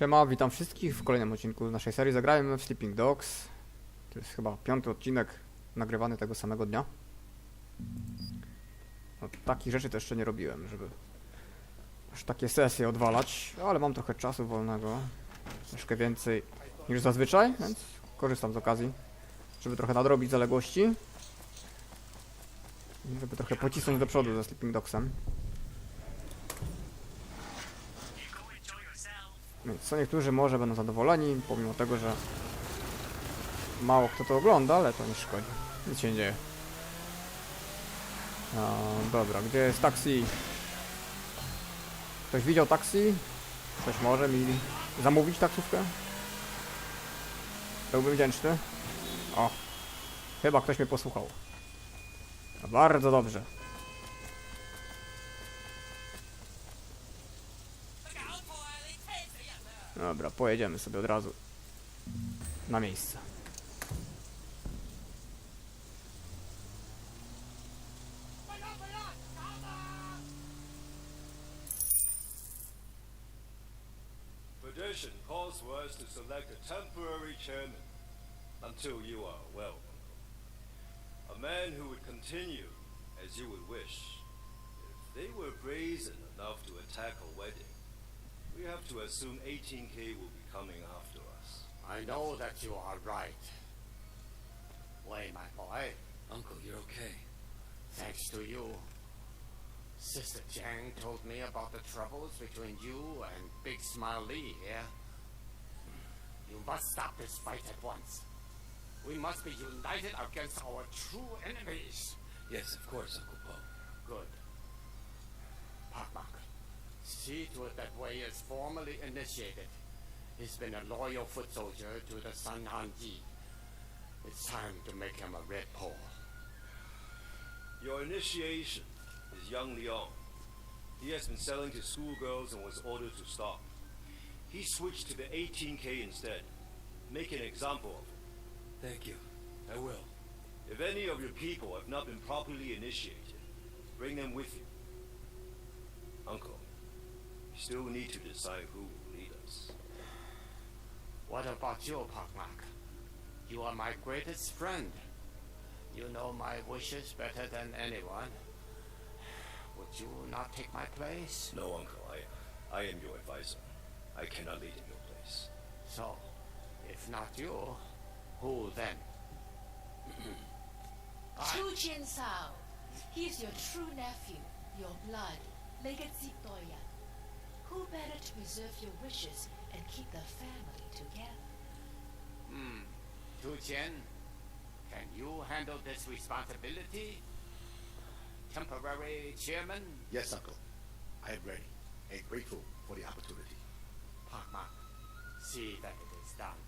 Siema, witam wszystkich w kolejnym odcinku naszej serii Zagrajmy w Sleeping Dogs. To jest chyba piąty odcinek nagrywany tego samego dnia. No, takich rzeczy to jeszcze nie robiłem, żeby aż takie sesje odwalać, ale mam trochę czasu wolnego. Troszkę więcej niż zazwyczaj, więc korzystam z okazji, żeby trochę nadrobić zaległości. Żeby trochę pocisnąć do przodu ze Sleeping Dogsem. Więc co niektórzy może będą zadowoleni, pomimo tego, że mało kto to ogląda, ale to nie szkodzi. Nic się nie dzieje. No, dobra, gdzie jest taksi? Ktoś widział taksi? Ktoś może mi zamówić taksówkę? Byłbym wdzięczny. O, chyba ktoś mnie posłuchał. No, bardzo dobrze. Dobra, pojedziemy sobie od razu na miejsce. Calls for us to select a temporary chairman until you are well. A man who would continue as you would wish. If they were brazen enough to attack a wedding, we have to assume 18K will be coming after us. I know that you are right. Wait, my boy. Uncle, you're okay. Thanks to you. Sister Chang told me about the troubles between you and Big Smile Lee here. You must stop this fight at once. We must be united against our true enemies. Yes, of course, Uncle Po. Good. Pakmak, see to it that Wei is formally initiated. He's been a loyal foot soldier to the Sun Han Yi. It's time to make him a red pole. Your initiation is young Leong. He has been selling to schoolgirls and was ordered to stop. He switched to the 18K instead. Make an example of him. Thank you. I will. If any of your people have not been properly initiated, bring them with you. Uncle, you still need to decide who will lead us. What about you, Pakmak? You are my greatest friend. You know my wishes better than anyone. Would you not take my place? No, Uncle, I, I am your advisor. I cannot lead in your place. So, if not you, who then? I- Chu Jin Sao. He is your true nephew, your blood, legacy Toya. Who better to preserve your wishes and keep the family together? Hmm. Tu Chen, can you handle this responsibility? Temporary chairman? Yes, Uncle. I am ready and grateful for the opportunity. Pakmak, see that it is done.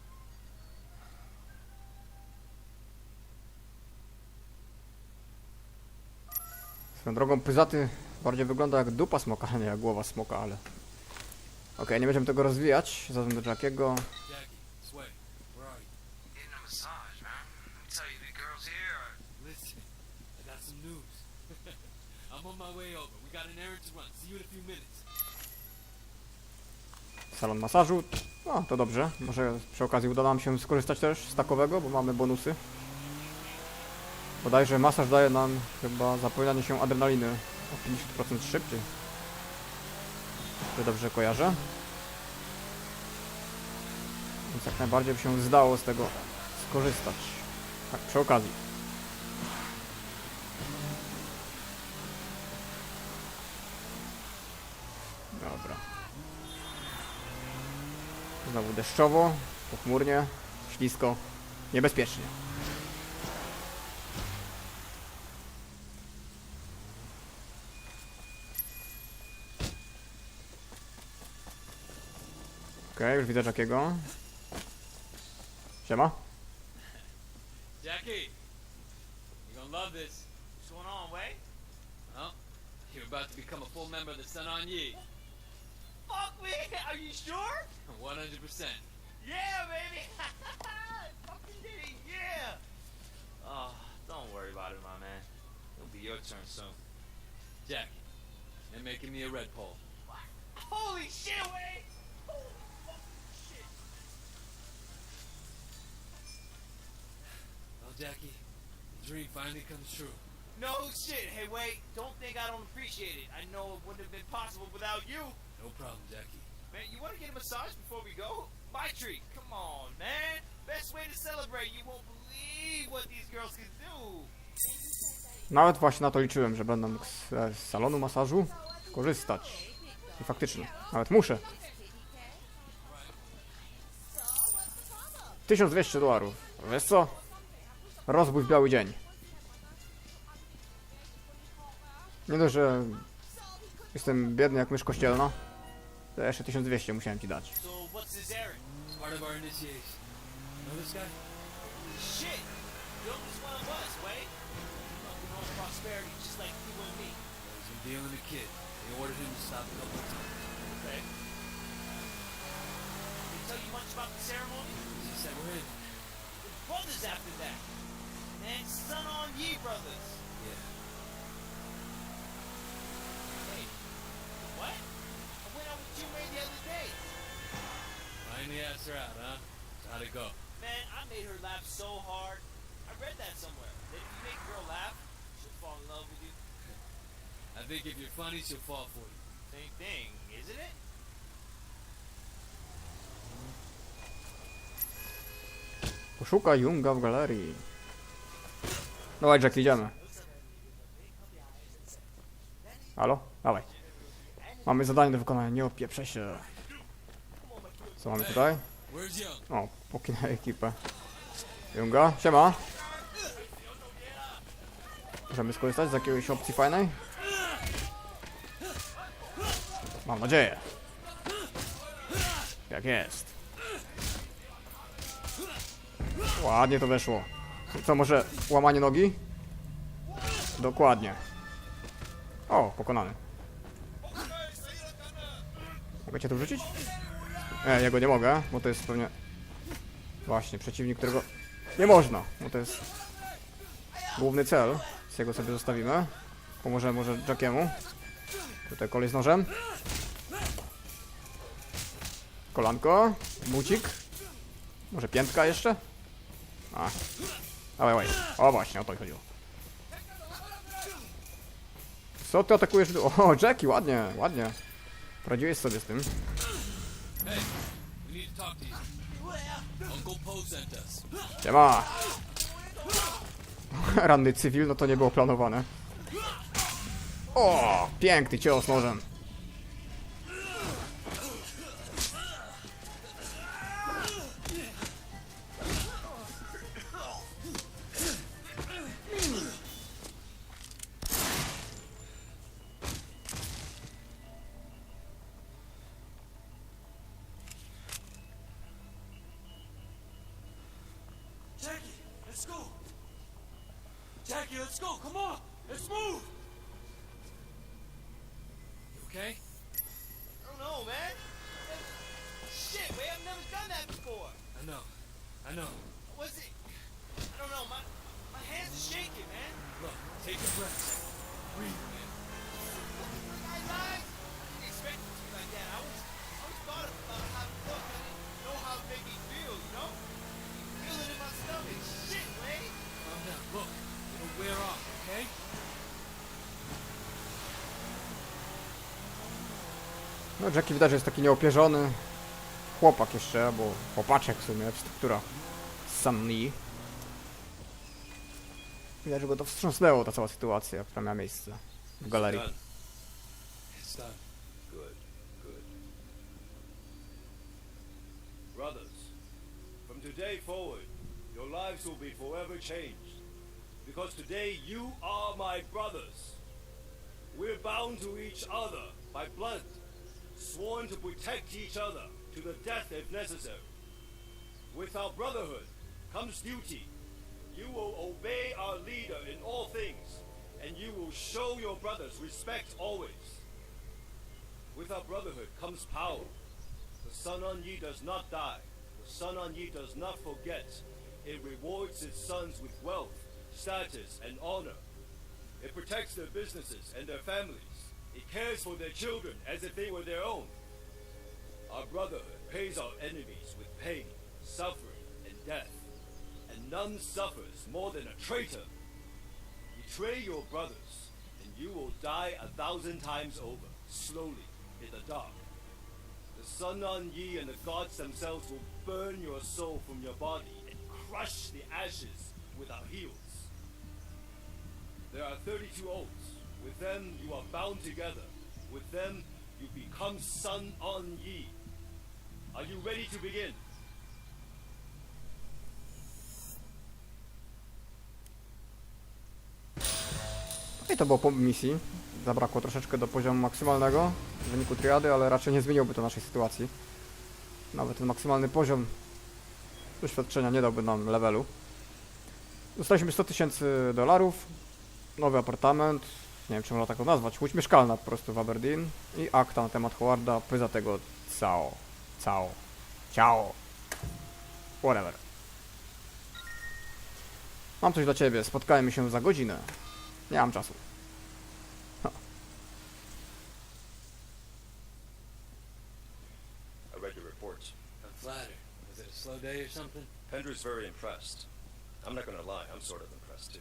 Swoją drogą pyzaty bardziej wygląda jak dupa smoka, a nie jak głowa smoka, ale... Okej, nie będziemy tego rozwijać, za do Jackiego. Salon masażu. No, to dobrze. Może przy okazji uda nam się skorzystać też z takowego, bo mamy bonusy. Bodajże masaż daje nam chyba zapominanie się adrenaliny o 50% szybciej. Czy dobrze kojarzę? Więc jak najbardziej by się zdało z tego skorzystać. Tak, przy okazji. Dobra. Znowu deszczowo, pochmurnie, ślisko, niebezpiecznie. Okej, już widzę Jackiego. Siema. Jackie, you're gonna love this. What's going on, Wei? Well, you're about to become a full member of the Sun On Yi. Fuck me! Are you sure? 100%. Yeah, baby! Fucking did it, yeah! Oh, don't worry about it, my man. It'll be your turn soon. Jackie, they're making me a red pole. What? Holy shit, Wei! Dream finally comes true. No shit. Hey, wait. Don't think I don't appreciate it. I know it wouldn't have been possible without you. No problem, Jackie. Man, you want to get a massage before we go? My treat. Come on, man. Best way to celebrate. You won't believe what these girls can do. Nawet właśnie na to liczyłem, że będę mógł z, e, z salonu masażu korzystać. I faktycznie, nawet muszę. 1200 dolarów. Wiesz co? Rozbój w biały dzień. Nie dość, że jestem biedny jak mysz kościelna, to jeszcze 1200 musiałem ci dać. Tell you much about the ceremony? He said we're in. The brothers after that. Man, son on ye brothers. Yeah. Hey, what? I went out with you May the other day. Finally asked her out, huh? How'd it go? Man, I made her laugh so hard. I read that somewhere. That if you make a girl laugh, she'll fall in love with you. I think if you're funny, she'll fall for you. Same thing, isn't it? Poszukaj Junga w galerii. Dawaj Jack, idziemy. Halo? Dawaj. Mamy zadanie do wykonania, nie opieprzę się. Co mamy tutaj? O, pokinę ekipę. Junga, siema. Możemy skorzystać z jakiejś opcji fajnej? Mam nadzieję. Jak jest. Ładnie to weszło. Co, może łamanie nogi? Dokładnie. O, pokonany. Mogę cię tu wrzucić? Nie, jego nie mogę, bo to jest pewnie... Właśnie, przeciwnik, którego... Nie można, bo to jest... Główny cel. Z jego sobie zostawimy. Pomożemy może Jackiemu. Tutaj kolej z nożem. Kolanko. Bucik. Może piętka jeszcze? A. Dawaj, dawaj. O właśnie, o to chodziło. Co ty atakujesz? O, Jackie, ładnie, ładnie. Poradziłeś sobie z tym. Siema! Ranny cywil, no to nie było planowane. O, piękny cios nożem. Let's go. Jackie, let's go. Come on, let's move. You okay? I don't know, man. Shit, wait, I've never done that before. I know. I know. Was it? I don't know, my my hands are shaking, man. Look, take a breath. Breathe, No, Jackie widać, że jest taki nieopierzony. Chłopak jeszcze, albo chłopaczek w sumie, struktura Sunny. Widać, że go to wstrząsnęło, ta cała sytuacja, która miała miejsce w galerii. Brothers, from today forward, your lives will be forever changed. Because today you are my brothers. We're bound to each other by blood, sworn to protect each other to the death if necessary. With our brotherhood comes duty. You will obey our leader in all things, and you will show your brothers respect always. With our brotherhood comes power. The Sun on Yi does not die. The Sun on Yi does not forget. It rewards its sons with wealth, status, and honor. It protects their businesses and their families. It cares for their children as if they were their own. Our brotherhood pays our enemies with pain, suffering, and death. And none suffers more than a traitor. betray your brothers, and you will die a thousand times over, slowly, in the dark. The Sun On Yi and the gods themselves will burn your soul from your body and crush the ashes with our heels. There are 32 oaths. With them, you are bound together. With them, you become Sun On Yi. Are you ready to begin? I to było po misji. Zabrakło troszeczkę do poziomu maksymalnego w wyniku triady, ale raczej nie zmieniłoby to naszej sytuacji. Nawet ten maksymalny poziom doświadczenia nie dałby nam levelu. Dostaliśmy 100 tysięcy dolarów, nowy apartament, nie wiem czy można tak to nazwać, łódź mieszkalna po prostu w Aberdeen i akta na temat Howarda, poza tego cao, cao, ciao, whatever. Mam coś dla Ciebie, spotkajmy się za godzinę. Nie mam czasu. I read your reports. I'm flattered. Was it a slow day or something? Pendra's very impressed. I'm not gonna lie, I'm sort of impressed too.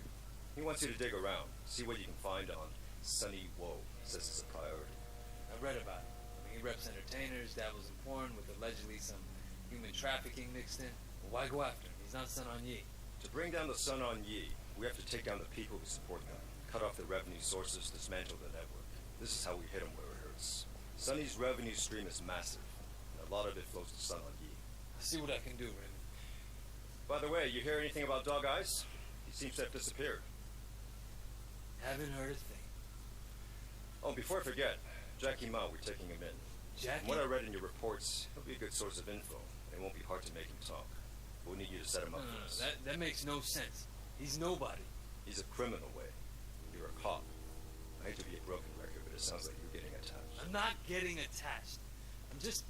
He wants you to dig around, see what you can find on Sunny Woe. Says it's a priority. I read about it. I mean, he reps entertainers, dabbles in porn with allegedly some human trafficking mixed in. Well, why go after him? He's not Sun On Yi. To bring down the Sun On Yi, we have to take down the people who support them, cut off the revenue sources, dismantle the network. This is how we hit him where it hurts. Sunny's revenue stream is massive, and a lot of it flows to Sun On Yi. I'll see what I can do, Raymond. By the way, you hear anything about Dog Eyes? He seems to have disappeared. Haven't heard a. Oh, before I forget, Jackie Mao, we're taking him in. Jackie? From what I read in your reports, he'll be a good source of info, it won't be hard to make him talk. We'll need you to set him up no, for no, that, that makes no sense. He's nobody. He's a criminal, way. You're a cop. I hate to be a broken record, but it sounds like you're getting attached. I'm not getting attached. I'm just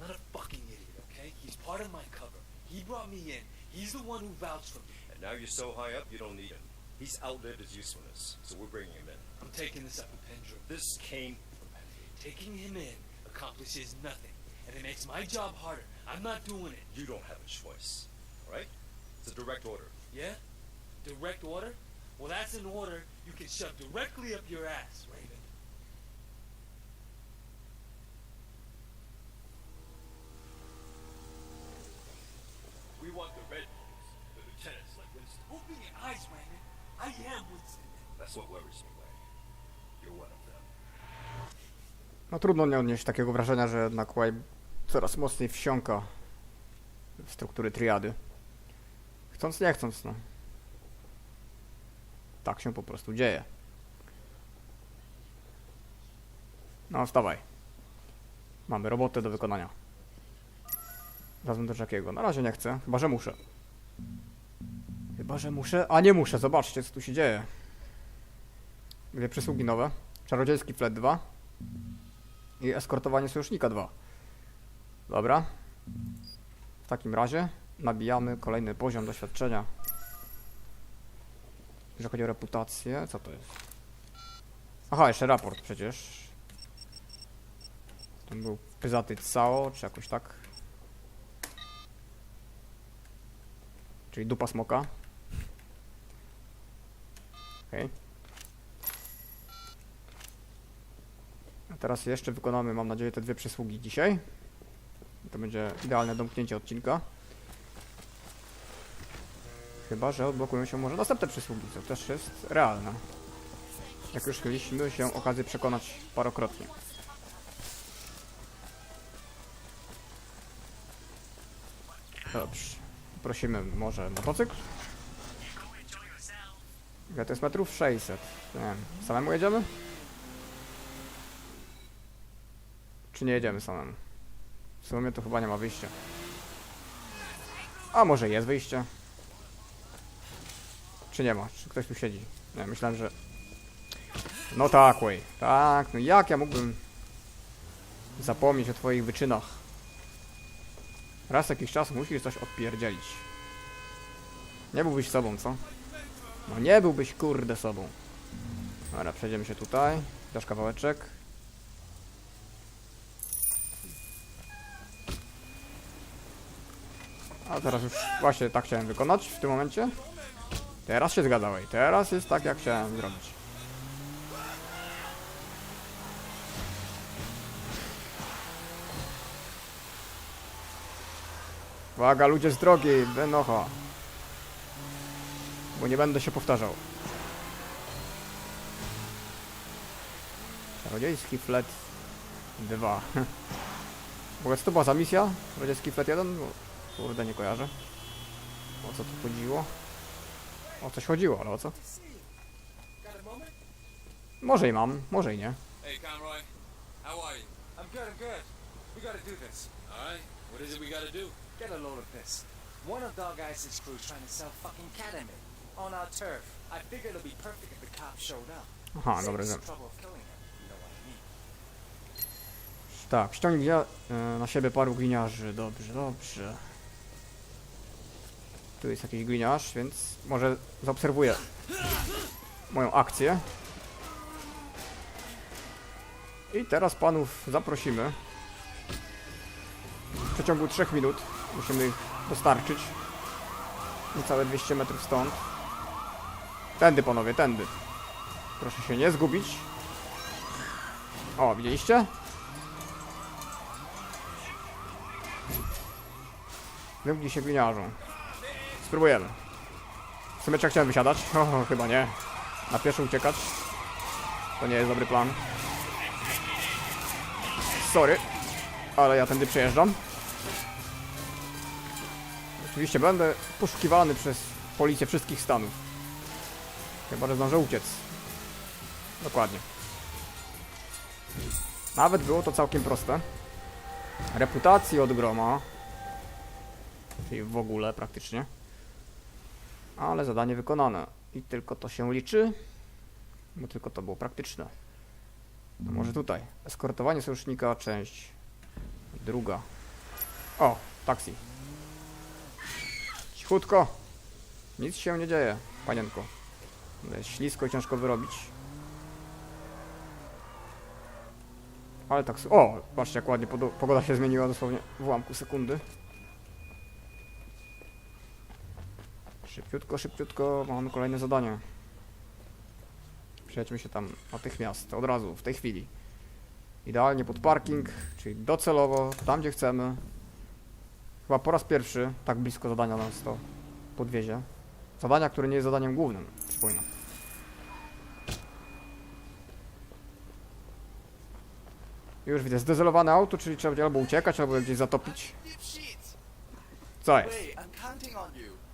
not a fucking idiot, okay? He's part of my cover. He brought me in. He's the one who vouched for me. And now you're so high up, you don't need him. He's outlived his usefulness, so we're bringing him in. I'm taking this up with Pendrew. This came from. Taking him in accomplishes nothing, and it makes my job harder. I'm not doing it. You don't have a choice, all right? It's a direct order. Yeah? Direct order? Well, that's an order you can shove directly up your ass, Raven. No trudno nie odnieść takiego wrażenia, że jednak Łaj coraz mocniej wsiąka w struktury triady. Chcąc nie chcąc, no. Tak się po prostu dzieje. No, wstawaj. Mamy robotę do wykonania. Zadzwoń do Jackiego. Na razie nie chcę, chyba że muszę. Chyba że muszę, a nie muszę, zobaczcie co tu się dzieje. Dwie przysługi nowe. Czarodziejski flet 2 i eskortowanie sojusznika 2. Dobra. W takim razie nabijamy kolejny poziom doświadczenia. Jeżeli chodzi o reputację, co to jest? Aha, jeszcze raport przecież. Ten był pyzaty cao, czy jakoś tak. Czyli dupa smoka. Okej. A teraz jeszcze wykonamy, mam nadzieję, te dwie przysługi dzisiaj. To będzie idealne domknięcie odcinka. Chyba, że odblokują się może następne przysługi, co też jest realne. Jak już mieliśmy się okazję przekonać parokrotnie. Dobrze. Prosimy może motocykl? Ile to jest metrów? 600. Nie wiem. Samemu jedziemy? Czy nie jedziemy samemu? W sumie to chyba nie ma wyjścia. A może jest wyjście? Czy nie ma? Czy ktoś tu siedzi? Nie, myślałem, że... No tak, Way. Tak, no jak ja mógłbym zapomnieć o twoich wyczynach? Raz jakiś czas musisz coś odpierdzielić. Nie byłbyś sobą, co? No nie byłbyś kurde sobą. Dobra, przejdziemy się tutaj. Dasz kawałeczek. A teraz już właśnie tak chciałem wykonać w tym momencie. Teraz się zgadałeś. Teraz jest tak, jak chciałem zrobić. Uwaga, ludzie z drogi, wynocha. Bo nie będę się powtarzał. Czarodziejski flet 2. W ogóle to była za misja? Czarodziejski flet 1? Kurde, nie kojarzę. O co tu chodziło? O coś chodziło, ale o co? Może i mam, może i nie. Hey, Conroy. How are you? I'm good, I'm good. We gotta do this. Alright. What is it we gotta do? Get a load of this. One of Dog Ice's crew trying to sell fucking ketamine on our turf. I figured it'd be perfect if the cops showed up. Aha, dobra, wiem. Tak, ściągnij e, na siebie paru gliniarzy. Dobrze, dobrze. Tu jest jakiś gliniarz, więc może zaobserwuję moją akcję. I teraz panów zaprosimy. W przeciągu 3 minut musimy ich dostarczyć. Niecałe 200 metrów stąd. Tędy panowie, tędy. Proszę się nie zgubić. O, widzieliście? Wymknij się gliniarzą. Spróbujemy. W sumie czy ja chciałem wysiadać? O, chyba nie. Na pieszo uciekać? To nie jest dobry plan. Sorry. Ale ja tędy przejeżdżam. Oczywiście będę poszukiwany przez policję wszystkich stanów. Chyba, że zdążę uciec. Dokładnie. Nawet było to całkiem proste. Reputacji od groma. Czyli w ogóle praktycznie. Ale zadanie wykonane. I tylko to się liczy. Bo tylko to było praktyczne. To może tutaj. Eskortowanie sojusznika, część druga. O, taksi. Cichutko. Nic się nie dzieje, panienko. Jest ślisko i ciężko wyrobić. Ale tak. O, patrzcie jak ładnie pogoda się zmieniła dosłownie w ułamku sekundy. Szybciutko, szybciutko, mamy kolejne zadanie. Przejdźmy się tam natychmiast, od razu, w tej chwili. Idealnie pod parking, czyli docelowo, tam gdzie chcemy. Chyba po raz pierwszy tak blisko zadania nas to podwiezie. Zadania, które nie jest zadaniem głównym, przypominam. Już widzę, zdezelowane auto, czyli trzeba będzie albo uciekać, albo gdzieś zatopić. Co jest?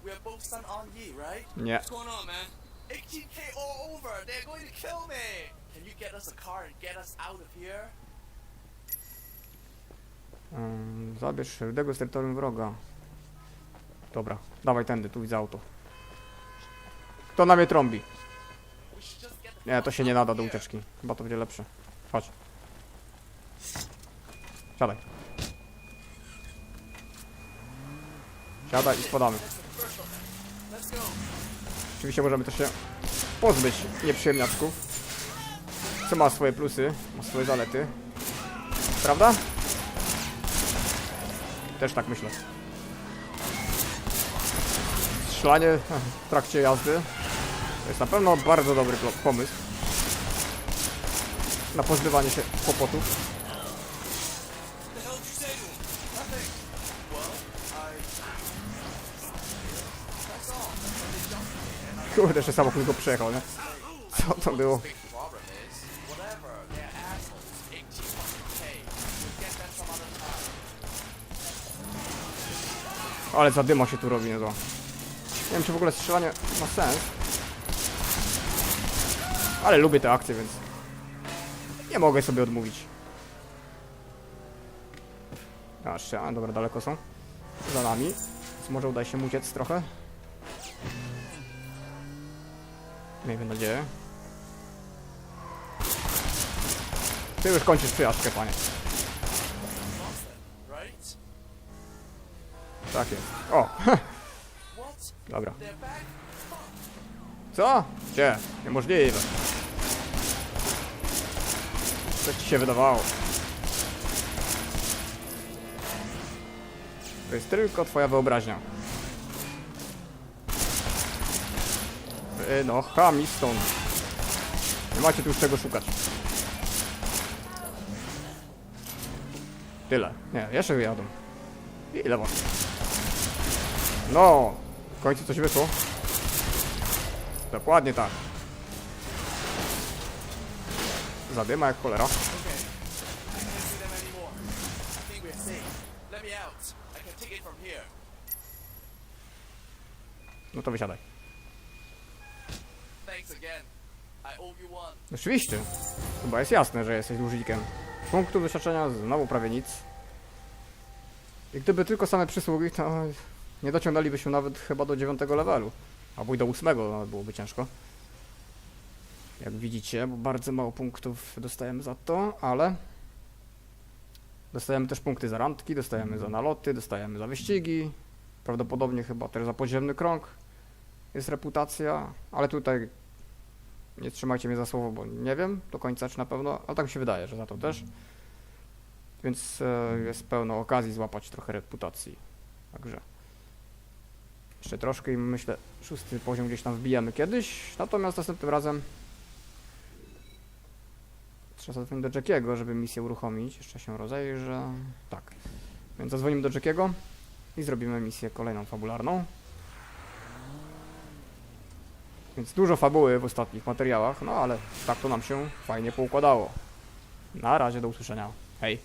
We are both son on Yi, right? Nie. What's going on, man? 18k all over. They're going to kill me. Can you get us a car and get us out of here? Ym, zabierz rudego z terytorium wroga. Dobra, dawaj tędy, tu widzę auto. Kto na mnie trąbi? Nie, to się nie nada do ucieczki. Chyba to będzie lepsze. Chodź. Siadaj. Siadaj i spadamy. Oczywiście możemy też się pozbyć nieprzyjemniaczków. Co ma swoje plusy, ma swoje zalety. Prawda? Też tak myślę. Strzelanie w trakcie jazdy to jest na pewno bardzo dobry pomysł. Na pozbywanie się kłopotów. Kurde, jeszcze samochód go przejechał, nie? Co to było? Big problem is, whatever, they're assholes. 18 fucking K. We'll get them some other time. Ale zadyma się tu robi, niezła. Nie wiem, czy w ogóle strzelanie ma sens. Ale lubię te akcje, więc... Nie mogę sobie odmówić. A, a, dobra, daleko są. Za nami. Więc może uda się mu uciec trochę. Miejmy nadzieję. Ty już kończysz przyjaźń, panie. Tak jest. O, dobra. Co? Gdzie? Niemożliwe. Co ci się wydawało? To jest tylko twoja wyobraźnia. Yy, no, chami stąd. Nie macie tu już czego szukać. Tyle. Nie, jeszcze wyjadą. Ile was? No! W końcu coś wyszło. Dokładnie tak. Zadyma jak cholera. No to wysiadaj. Thanks again. I owe you one. Oczywiście. Chyba jest jasne, że jesteś dłużnikiem. Punktu doświadczenia znowu prawie nic. I gdyby tylko same przysługi, to nie dociągnęlibyśmy nawet chyba do 9 levelu. Albo i do 8 nawet byłoby ciężko. Jak widzicie, bo bardzo mało punktów dostajemy za to, ale dostajemy też punkty za randki, dostajemy za naloty, dostajemy za wyścigi. Prawdopodobnie chyba też za podziemny krąg jest reputacja, ale tutaj nie trzymajcie mnie za słowo, bo nie wiem do końca, czy na pewno, ale tak mi się wydaje, że za to też. Więc e, jest pełno okazji złapać trochę reputacji. Także jeszcze troszkę i myślę, szósty poziom gdzieś tam wbijamy kiedyś, natomiast następnym razem trzeba zadzwonić do Jackiego, żeby misję uruchomić. Jeszcze się rozejrzę. Tak. Więc zadzwonimy do Jackiego i zrobimy misję kolejną fabularną. Więc dużo fabuły w ostatnich materiałach, no ale tak to nam się fajnie poukładało. Na razie, do usłyszenia. Hej.